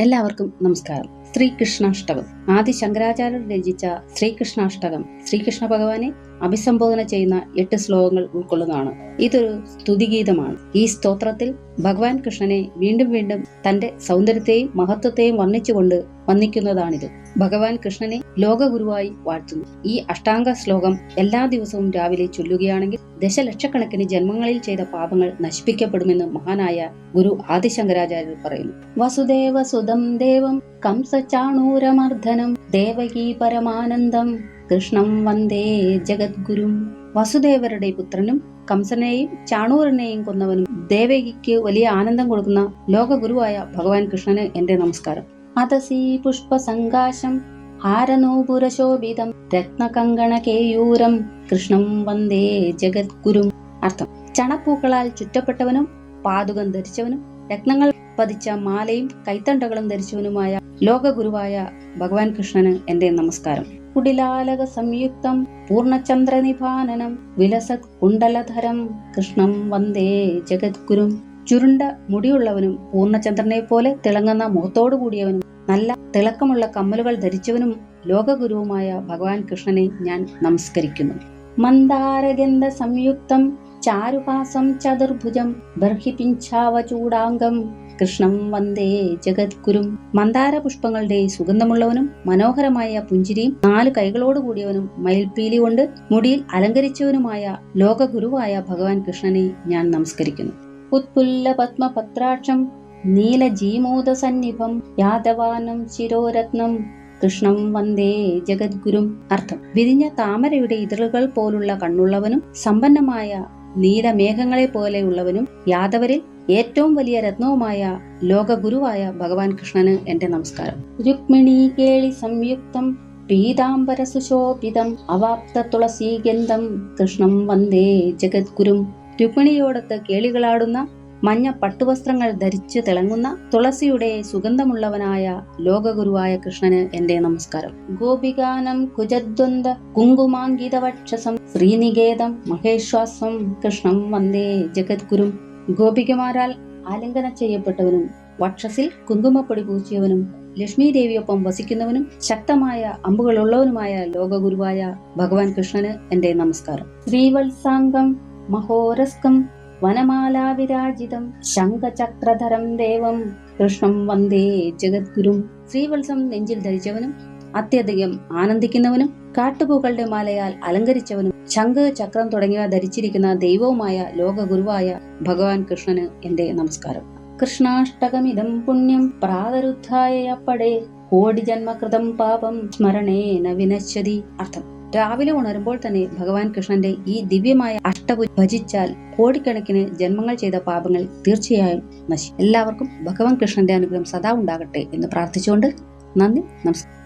എല്ലാവർക്കും നമസ്കാരം. ശ്രീകൃഷ്ണാഷ്ടകം. ആദി ശങ്കരാചാര്യർ രചിച്ച ശ്രീകൃഷ്ണാഷ്ടകം. ശ്രീകൃഷ്ണ ഭഗവാനെ അഭിസംബോധന ചെയ്യുന്ന എട്ട് ശ്ലോകങ്ങൾ ഉൾക്കൊള്ളുന്നതാണ്. ഇതൊരു സ്തുതിഗീതമാണ്. ഈ സ്തോത്രത്തിൽ ഭഗവാൻ കൃഷ്ണനെ വീണ്ടും വീണ്ടും തന്റെ സൗന്ദര്യത്തെയും മഹത്വത്തെയും വർണിച്ചുകൊണ്ട് വന്ദിക്കുന്നതാണിത്. ഭഗവാൻ കൃഷ്ണനെ ലോകഗുരുവായി വാഴ്ത്തുന്നു. ഈ അഷ്ടാംഗ ശ്ലോകം എല്ലാ ദിവസവും രാവിലെ ചൊല്ലുകയാണെങ്കിൽ ദശലക്ഷക്കണക്കിന് ജന്മങ്ങളിൽ ചെയ്ത പാപങ്ങൾ നശിപ്പിക്കപ്പെടുമെന്ന് മഹാനായ ഗുരു ആദിശങ്കരാചാര്യർ പറയുന്നു. വസുദേവ സുതം ദേവം കംസചാണൂരമർദ്ദനം ദേവകീ പരമാനന്ദം കൃഷ്ണം വന്ദേ ജഗദ്ഗുരും. വസുദേവരുടെ പുത്രനും കംസനെയും ചാണൂരനെയും കൊന്നവനും ദേവകിക്ക് വലിയ ആനന്ദം കൊടുക്കുന്ന ലോകഗുരുവായ ഭഗവാൻ കൃഷ്ണന് എന്റെ നമസ്കാരം. അതസി പുഷ്പസങ്കാശം ഹാരനൂപുരശോഭിതം രത്നകങ്കണകേയൂരം കൃഷ്ണം വന്ദേ ജഗദ്ഗുരും. അർത്ഥം ചണപ്പൂക്കളാൽ ചുറ്റപ്പെട്ടവനും പാതുകം ധരിച്ചവനും രത്നങ്ങൾ പതിച്ച മാലയും കൈത്തണ്ടകളും ധരിച്ചവനുമായ ലോകഗുരുവായ ഭഗവാൻ കൃഷ്ണന് എന്റെ നമസ്കാരം. കുടിലാലക സംയുക്തം പൂർണചന്ദ്രനിഭാനനം വിലസ കുണ്ടലധരം കൃഷ്ണം വന്ദേ ജഗദ്ഗുരും. ചുരുണ്ട മുടിയുള്ളവനും പൂർണചന്ദ്രനെ പോലെ തിളങ്ങുന്ന മുഖത്തോടു കൂടിയവനും നല്ല തിളക്കമുള്ള കമ്മലുകൾ ധരിച്ചവനും ലോകഗുരുവുമായ ഭഗവാൻ കൃഷ്ണനെ ഞാൻ നമസ്കരിക്കുന്നു. മന്ദാരഗന്ധ സംയുക്തം ചാരുപാസം ചതുർഭുജം ബർഹിപിഞ്ചാവചൂടാംഗം കൃഷ്ണം വന്ദേ ജഗദ്ഗുരും. മന്ദാര പുഷ്പങ്ങളുടെ സുഗന്ധമുള്ളവനും മനോഹരമായ പുഞ്ചിരിയും നാല് കൈകളോട് കൂടിയവനും മയിൽപീലി കൊണ്ട് മുടിയിൽ അലങ്കരിച്ചവനുമായ ലോകഗുരുവായ ഭഗവാൻ കൃഷ്ണനെ ഞാൻ നമസ്കരിക്കുന്നു. ഉത്പുല്ല പത്മപത്രാക്ഷം നീലജീമോദ സന്നിഭം യാദവാനം ശിരോരത്നം കൃഷ്ണം വന്ദേ ജഗദ്ഗുരും അർത്ഥം. വിരിഞ്ഞ താമരയുടെ ഇതളുകൾ പോലുള്ള കണ്ണുള്ളവനും സമ്പന്നമായ നീലമേഘങ്ങളെ പോലെയുള്ളവനും യാദവരിൽ ഏറ്റവും വലിയ രത്നവുമായ ലോകഗുരുവായ ഭഗവാൻ കൃഷ്ണന് എന്റെ നമസ്കാരം. രുക്മിണി കേളി സംയുക്തം പീതാംബര സുശോഭിതം അവാപ്ത തുളസീഗന്ധം കൃഷ്ണം വന്ദേ ജഗദ്ഗുരും. രുക്മിണിയോടത്ത് കേളികളാടുന്ന മഞ്ഞ പട്ടുവസ്ത്രങ്ങൾ ധരിച്ച് തിളങ്ങുന്ന തുളസിയുടെ സുഗന്ധമുള്ളവനായ ലോകഗുരുവായ കൃഷ്ണന് എന്റെ നമസ്കാരം. ഗോപികാനം കുജദ്വന്ദ കുങ്കുമാങ്കിതവക്ഷസം ശ്രീനികേതം മഹേശ്വാസം കൃഷ്ണം വന്ദേ ജഗദ്ഗുരും. ഗോപികമാരാൽ ആലിംഗനം ചെയ്യപ്പെട്ടവനും വക്ഷസിൽ കുങ്കുമപ്പൊടി പൂച്ചിയവനും ലക്ഷ്മി ദേവിയൊപ്പം വസിക്കുന്നവനും ശക്തമായ അമ്പുകളുള്ളവനുമായ ലോകഗുരുവായ ഭഗവാൻ കൃഷ്ണന് എന്റെ നമസ്കാരം. ശ്രീവത്സാംഗം മഹോരസ്കം വനമാലാവിരാജിതം ശംഖചക്രധരം ദേവം കൃഷ്ണം വന്ദേ ജഗദ്ഗുരും. ശ്രീവത്സം നെഞ്ചിൽ ധരിച്ചവനും അത്യധികം ആനന്ദിക്കുന്നവനും കാട്ടുപൂക്കളുടെ മാലയാൽ അലങ്കരിച്ചവനും ശംഖ് ചക്രം തുടങ്ങിയവ ധരിച്ചിരിക്കുന്ന ദൈവവുമായ ലോകഗുരുവായ ഭഗവാൻ കൃഷ്ണന് എന്റെ നമസ്കാരം. കൃഷ്ണാഷ്ടകമിതം പുണ്യം പ്രാതരുദ്ധായപ്പടേ കോടി ജന്മകൃതം പാപം സ്മരണേന വിനശ്യതി അർത്ഥം. രാവിലെ ഉണരുമ്പോൾ തന്നെ ഭഗവാൻ കൃഷ്ണന്റെ ഈ ദിവ്യമായ അഷ്ടപു ഭജിച്ചാൽ കോടിക്കണക്കിന് ജന്മങ്ങൾ ചെയ്ത പാപങ്ങൾ തീർച്ചയായും നശി എല്ലാവർക്കും ഭഗവാൻ കൃഷ്ണന്റെ അനുഗ്രഹം സദാ ഉണ്ടാകട്ടെ എന്ന് പ്രാർത്ഥിച്ചുകൊണ്ട് നന്ദി നമസ്കാരം.